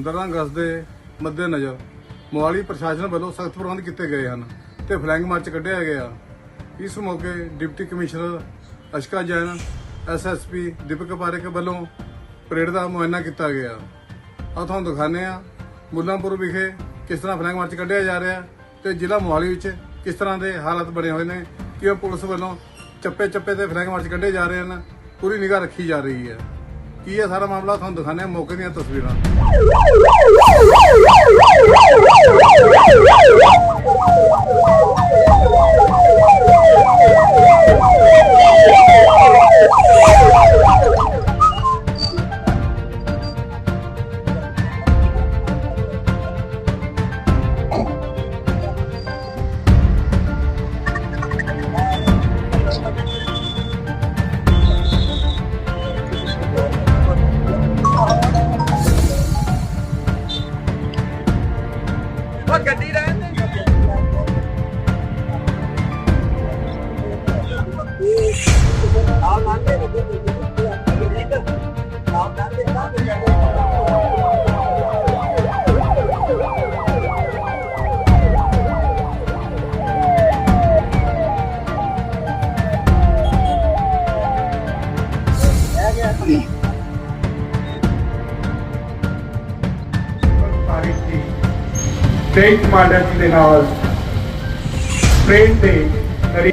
15 ਅਗਸਤ ਦੇ ਮੱਦੇਨਜ਼ਰ ਮੋਹਾਲੀ ਪ੍ਰਸ਼ਾਸਨ ਵੱਲੋਂ ਸਖਤ ਪ੍ਰਬੰਧ ਕੀਤੇ ਗਏ ਹਨ ਤੇ ਫਲੈਗ ਮਾਰਚ ਕੱਢਿਆ ਗਿਆ। ਇਸ ਮੌਕੇ deputy commissioner Ashka Jain SSP Deepak Parek ਵੱਲੋਂ ਪਰੇਡ ਦਾ ਮੁਆਇਨਾ ਕੀਤਾ ਗਿਆ। ਆ ਤੁਹਾਨੂੰ ਦਿਖਾਣੇ ਆ ਮੁੱਲਾਂਪੁਰ ਵਿਖੇ ਕਿਸ ਤਰ੍ਹਾਂ ਫਲੈਗ ਮਾਰਚ ਕੱਢਿਆ ਜਾ ਰਿਹਾ ਤੇ ਜ਼ਿਲ੍ਹਾ ਮੋਹਾਲੀ ਵਿੱਚ ਕਿਸ ਤਰ੍ਹਾਂ ਦੇ ਹਾਲਾਤ ਬਣੇ ਹੋਏ ਨੇ ਕਿ ਉਹ ਪੁਲਿਸ ਵੱਲੋਂ ਚੱਪੇ ਚੱਪੇ ਤੇ ਫਲੈਗ ਮਾਰਚ ਕੱਢੇ ਜਾ ਰਹੇ ਹਨ, ਪੂਰੀ ਨਿਗਾਹ ਰੱਖੀ ਜਾ ਰਹੀ ਹੈ। ਕੀ ਹੈ ਸਾਰਾ ਮਾਮਲਾ ਤੁਹਾਨੂੰ ਦਿਖਾਣੇ ਮੌਕੇ ਦੀਆਂ ਤਸਵੀਰਾਂ। ਉਹ ਗੱਡੀ ਰਹਿਣ ਦੇ ਪਾਰੀ ਟ੍ਰੇਨ ਕਮਾਂਡਰ ਜੀ ਦੇ ਨਾਲ ਟ੍ਰੇਨ ਤੇ ਕਰੀ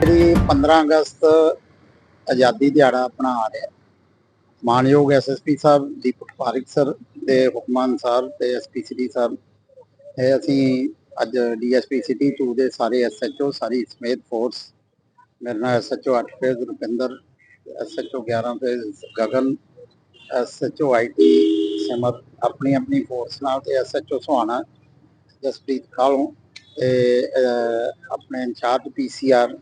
ਜਿਹੜੀ 15 ਅਗਸਤ ਆਜ਼ਾਦੀ ਦਿਹਾੜਾ ਆਪਣਾ ਆ ਰਿਹਾ ਹੈ। ਮਾਨਯੋਗ ਐਸਐਸਪੀ ਸਾਹਿਬ, ਦੀਪਕ ਪਾਰਿਕ ਸਰ ਦੇ ਹੁਕਮਾਂ ਅਨੁਸਾਰ ਤੇ ਐਸਪੀਸੀਡੀ ਸਾਹਿਬ, ਇਹ ਅਸੀਂ ਅੱਜ ਡੀਐਸਪੀ ਸਿਟੀ 2 ਦੇ ਸਾਰੇ ਐਸਐਚਓ ਸਾਰੀ ਸਮੇਤ ਫੋਰਸ ਮੇਰੇ ਨਾਲ SHO 8 phase Rupinder SHO 11 phase Gagan SHO IT Samar ਆਪਣੀ ਆਪਣੀ ਫੋਰਸ ਨਾਲ ਤੇ ਐਸਐਚਓ ਸੁਹਾਣਾ ਜਸਪ੍ਰੀਤ ਕਾਲੋਂ ਤੇ ਆਪਣੇ incharge PCR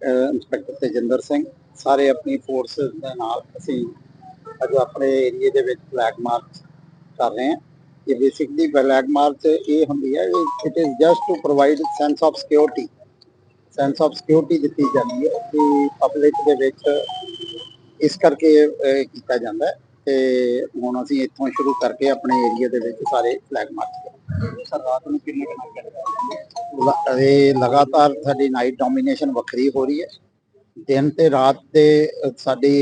inspector Tejinder Singh ਸਾਰੇ ਆਪਣੀ ਫੋਰਸ ਦੇ ਨਾਲ ਅਸੀਂ ਅੱਜ ਆਪਣੇ ਏਰੀਏ ਦੇ ਵਿੱਚ ਫਲੈਗ ਮਾਰਚ ਕਰ ਰਹੇ ਹਾਂ ਇਹ ਬੇਸਿਕਲੀ ਫਲੈਗ ਮਾਰਚ ਇਹ ਹੁੰਦੀ ਹੈ it is just to provide sense of security sense of security ਦਿੱਤੀ ਜਾਂਦੀ ਹੈ ਕਿ ਪਬਲਿਕ ਦੇ ਵਿੱਚ ਇਸ ਕਰਕੇ ਕੀਤਾ ਜਾਂਦਾ ਹੈ ਤੇ ਹੁਣ ਅਸੀਂ ਇੱਥੋਂ ਸ਼ੁਰੂ ਕਰਕੇ ਆਪਣੇ ਏਰੀਆ ਦੇ ਵਿੱਚ ਸਾਰੇ ਫਲੈਗ ਮਾਰਚ ਸਰ ਰਾਤ ਨੂੰ ਕਿੰਨੇ ਕਿੰਨੇ ਇਹ ਲਗਾਤਾਰ ਸਾਡੀ ਨਾਈਟ ਡੋਮੀਨੇਸ਼ਨ ਵੱਖਰੀ ਹੋ ਰਹੀ ਹੈ। ਦਿਨ ਤੇ ਰਾਤ ਦੇ ਅ, ਸਾਡੀ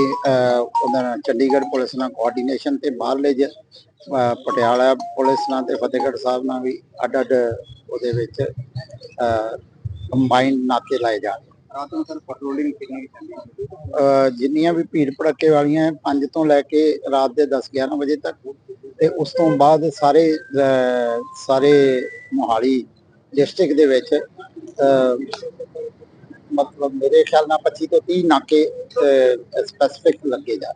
ਨਾਲ ਚੰਡੀਗੜ੍ਹ ਪੁਲਿਸ ਨਾਲ ਕੋਆਰਡੀਨੇਸ਼ਨ ਤੇ ਬਾਹਰਲੇ ਜ- ਪਟਿਆਲਾ ਪੁਲਿਸ ਨਾਲ ਤੇ ਫਤਿਹਗੜ੍ਹ ਸਾਹਿਬ ਨਾਲ ਵੀ ਅੱਡ ਅੱਡ ਉਹਦੇ ਵਿੱਚ ਕੰਬਾਈਨਡ ਨਾਕੇ ਲਾਏ ਜਾ ਰਹੇ ਰਾਤ ਨੂੰ ਸਰ ਪੈਟਰੋਲਿੰਗ ਕਿੰਨੀ ਅ, ਜਿੰਨੀਆਂ ਵੀ ਭੀੜ ਭੜੱਕੇ ਵਾਲੀਆਂ 5 ਤੋਂ ਲੈ ਕੇ ਰਾਤ ਦੇ 10 11 ਵਜੇ ਤੱਕ ਤੇ ਉਸ ਤੋਂ ਬਾਅਦ ਸਾਰੇ ਸਾਰੇ ਮੋਹਾਲੀ ਡਿਸਟ੍ਰਿਕਟ ਦੇ ਵਿੱਚ ਮਤਲਬ ਮੇਰੇ ਖਿਆਲ ਨਾਲ 25 ਤੋਂ 30 ਨਾਕੇ ਸਪੈਸੀਫਿਕ ਲੱਗੇ ਜਾ